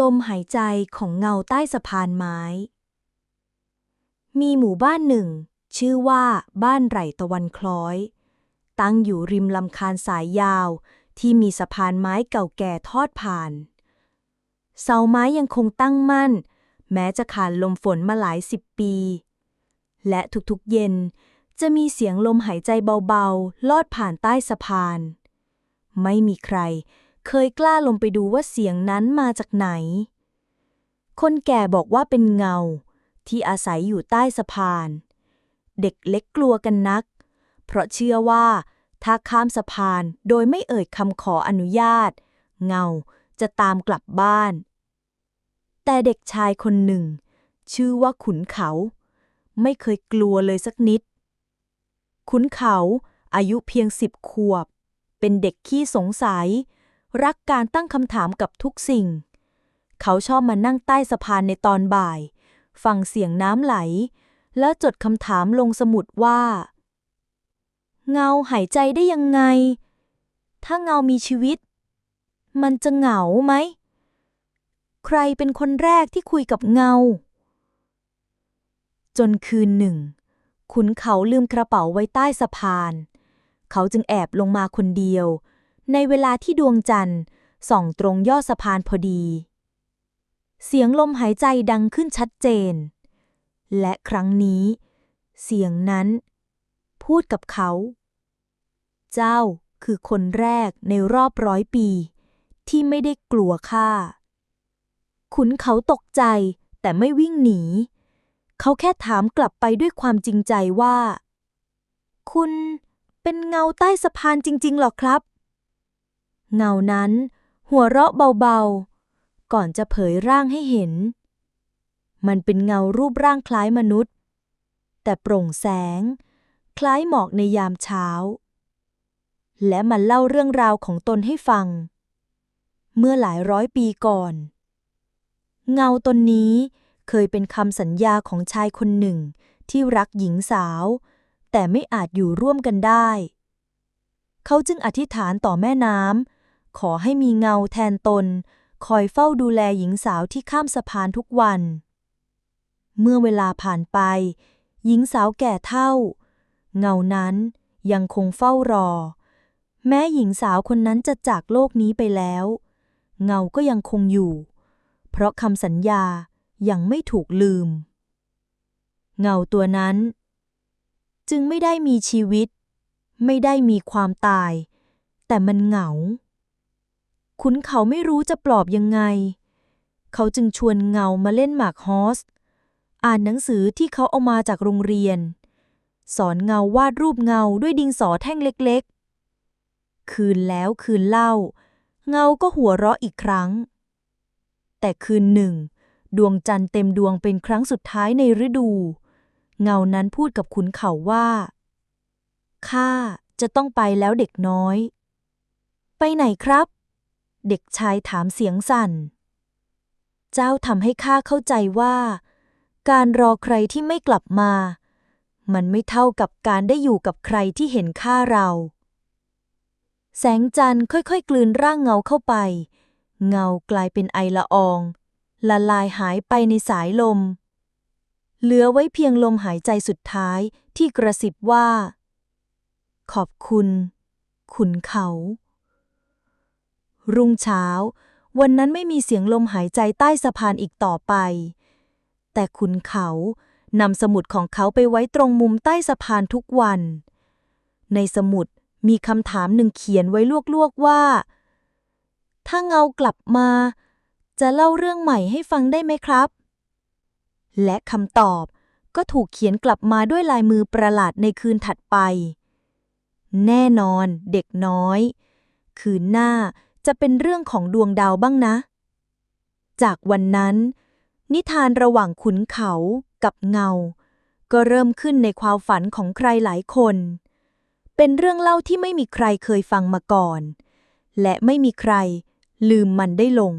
ลมหายใจของเงาใต้สะพานไม้ มีหมู่บ้านหนึ่ง ชื่อว่าบ้านไร่ตะวันคล้อย ตั้งอยู่ริมลำคานสายยาวที่มีสะพานไม้เก่าแก่ทอดผ่าน เสาไม้ยังคงตั้งมั่น แม้จะขาดลมฝนมาหลายสิบปี และทุกๆเย็นจะมีเสียงลมหายใจเบาๆ ลอดผ่านใต้สะพาน ไม่มีใคร เคยกล้าลงไปดูว่าเสียงนั้นมาจากไหน คนแก่บอกว่าเป็นเงา ที่อาศัยอยู่ใต้สะพาน เด็กเล็กกลัวกันนัก เพราะเชื่อว่า ถ้าข้ามสะพานโดยไม่เอ่ยคำขออนุญาต เงาจะตามกลับบ้าน แต่เด็กชายคนหนึ่ง ชื่อว่าขุนเขา ไม่เคยกลัวเลยสักนิด ขุนเขาอายุเพียงสิบขวบ เป็นเด็กขี้สงสัย รักการตั้งคำถามกับทุกสิ่ง เขาชอบมานั่งใต้สะพานในตอนบ่าย ฟังเสียงน้ำไหล แล้วจดคำถามลงสมุดว่า เงาหายใจได้ยังไง ถ้าเงามีชีวิต มันจะเหงาไหม ใครเป็นคนแรกที่คุยกับเงา จนคืนหนึ่ง ขุนเขาลืมกระเป๋าไว้ใต้สะพาน เขาจึงแอบลงมาคนเดียว ในเวลาที่ดวงจันทร์ส่องตรงยอดสะพานพอดี เสียงลมหายใจดังขึ้นชัดเจน และครั้งนี้ เสียงนั้น พูดกับเขา เจ้าคือคนแรกในรอบร้อยปี ที่ไม่ได้กลัวข้าขุนเขาตกใจแต่ไม่วิ่งหนี เขาแค่ถามกลับไปด้วยความจริงใจว่า คุณเป็นเงาใต้สะพานจริงๆหรอครับ เงานั้น หัวเราะเบาๆ ก่อนจะเผยร่างให้เห็น มันเป็นเงารูปร่างคล้ายมนุษย์ แต่โปร่งแสง คล้ายหมอกในยามเช้า และมันเล่าเรื่องราวของตนให้ฟัง เมื่อหลายร้อยปีก่อน เงาตนนี้เคยเป็นคำสัญญาของชายคนหนึ่งที่รักหญิงสาว แต่ไม่อาจอยู่ร่วมกันได้ เขาจึงอธิษฐานต่อแม่น้ำ ขอให้มีเงาแทนตน คอยเฝ้าดูแลหญิงสาวที่ข้ามสะพานทุกวัน เมื่อเวลาผ่านไป หญิงสาวแก่เท่า เงานั้นยังคงเฝ้ารอ แม้หญิงสาวคนนั้นจะจากโลกนี้ไปแล้ว เงาก็ยังคงอยู่ เพราะคำสัญญายังไม่ถูกลืม เงาตัวนั้น จึงไม่ได้มีชีวิต ไม่ได้มีความตาย แต่มันเหงา ขุนเขาไม่รู้จะปลอบยังไง เขาจึงชวนเงามาเล่นหมากฮอส อ่านหนังสือที่เขาเอามาจากโรงเรียน สอนเงาวาดรูปเงาด้วยดินสอแท่งเล็กๆ คืนแล้วคืนเล่า เงาก็หัวเราะอีกครั้ง แต่คืนหนึ่ง ดวงจันทร์เต็มดวงเป็นครั้งสุดท้ายในฤดู เงานั้นพูดกับขุนเขาว่าข้าจะต้องไปแล้วเด็กน้อย ไปไหนครับ เด็กชายถามเสียงสั่น เจ้าทำให้ข้าเข้าใจว่า การรอใครที่ไม่กลับมา มันไม่เท่ากับการได้อยู่กับใครที่เห็นค่าเรา แสงจันทร์ค่อยๆ กลืนร่างเงาเข้าไป เงากลายเป็นไอละออง ละลายหายไปในสายลม เหลือไว้เพียงลมหายใจสุดท้ายที่กระสิบว่า ขอบคุณ ขุนเขา รุ่งเช้า วันนั้นไม่มีเสียงลมหายใจใต้สะพานอีกต่อไป แต่ขุนเขานำสมุดของเขาไปไว้ตรงมุมใต้สะพานทุกวัน ในสมุดมีคำถามหนึ่งเขียนไว้ลวกๆว่า ถ้าเงากลับมา จะเล่าเรื่องใหม่ให้ฟังได้ไหมครับ และคำตอบก็ถูกเขียนกลับมาด้วยลายมือประหลาดในคืนถัดไป แน่นอนเด็กน้อย คืนหน้า จะเป็นเรื่องของดวงดาวบ้างนะ จากวันนั้น นิทานระหว่างขุนเขากับเงา ก็เริ่มขึ้นในความฝันของใครหลายคน เป็นเรื่องเล่าที่ไม่มีใครเคยฟังมาก่อน และไม่มีใครลืมมันได้ลง